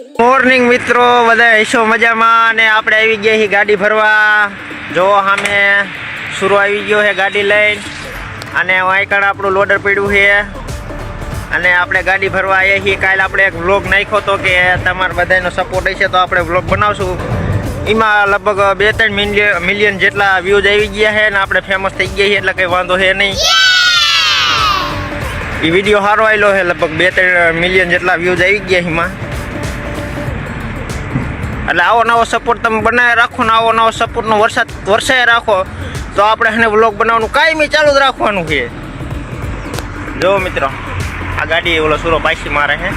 Morning મિત્રો. બધા હશો મજામાં અને આપણે આવી ગયા છીએ ગાડી ભરવા. જો સામે સુરો આવી ગયો છે ગાડી લઈને. અને વાંકણ આપણું લોડર પડ્યું છે. અને આપણે ગાડી ભરવા આવ્યા છીએ. કાલે આપણે એક વ્લોગ નાખ્યો હતો કે તમારા બધાનો સપોર્ટ હશે તો આપણે વ્લોગ બનાવશું. એમાં લગભગ બે ત્રણ મિલિયન મિલિયન જેટલા વ્યૂઝ આવી ગયા છે અને આપણે ફેમસ થઈ ગયા છીએ એટલે કંઈ વાંધો છે નહીં. એ વીડિયો સારો આવેલો છે. લગભગ બે ત્રણ મિલિયન જેટલા વ્યૂઝ આવી ગયા એમાં. એટલે આવો નવો સપોર્ટ તમે બનાવી રાખો ને આવો નવો સપોર્ટનો વરસાદ વરસાય રાખો, તો આપણે એને વ્લોગ બનાવવાનું કાયમી ચાલુ જ રાખવાનું છે. જો મિત્રો, આ ગાડી ઓલો સુરો પાછી મારે છે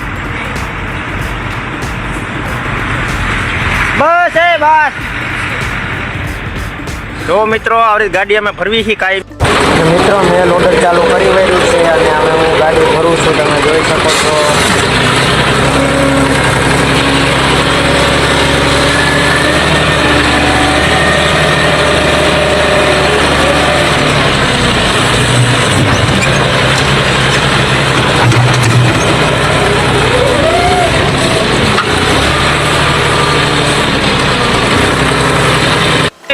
બસ એ બસ. જો મિત્રો, આવી ગાડી અમે ભરવી છીએ કાંઈ મિત્રો, મેં લોડર ચાલુ કરી વાર્યું છે અને હવે હું ગાડી ભરું છું, તમે જોઈ શકો છો.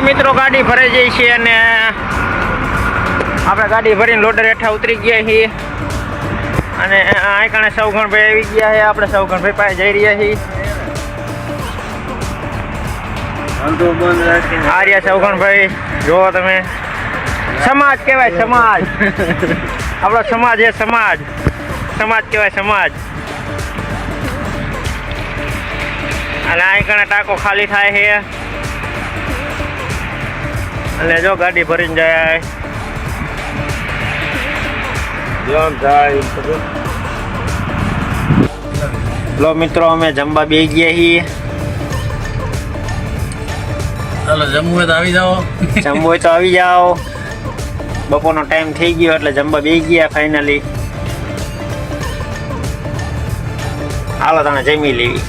મિત્રો ગાડી ભરાઈ જાય છે અને આપણે ગાડી ભરીને લોડર હેઠા ઉતરી ગયા છીએ. અને આઈકાણે સૌગણભાઈ આવી ગયા છે. આપણે સૌગણભાઈ પાસે જઈ રહ્યા છીએ. આર્યા સૌગણભાઈ, જુઓ તમે. સમાજ કહેવાય સમાજ. આપણો સમાજ એ સમાજ. સમાજ કહેવાય સમાજ. અને આઈકાણે ટાંકો ખાલી થાય છે. અને જો ગાડી ભરીને જાય. લો મિત્રો અમે જમવા બે ગયા છીએ. ચાલો જમવું હોય તો આવી જાઓ. જમવું હોય તો આવી જાઓ. બપોરનો ટાઈમ થઈ ગયો એટલે જમવા બે ગયા ફાઇનલી હાલો તમે જમી લેવી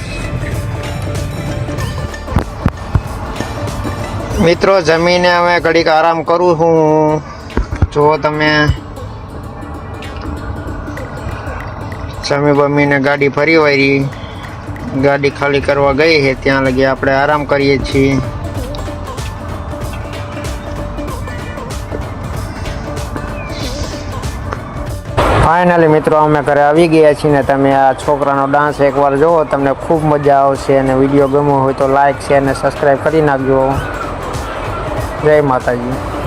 મિત્રો, જમીને હવે ઘડીક આરામ કરું છું. જુઓ તમે. જમી બમીને ગાડી ફરી વારી ગાડી ખાલી કરવા ગઈ છે, ત્યાં લગી આપણે આરામ કરીએ છીએ. ફાઇનલી મિત્રો, અમે ઘરે આવી ગયા છીએ ને તમે આ છોકરાનો ડાન્સ એકવાર જુઓ, તમને ખૂબ મજા આવશે અને વીડિયો ગમ્યો હોય તો લાઈક શેર અને સબસ્ક્રાઈબ કરી નાખજો. જય માતાજી.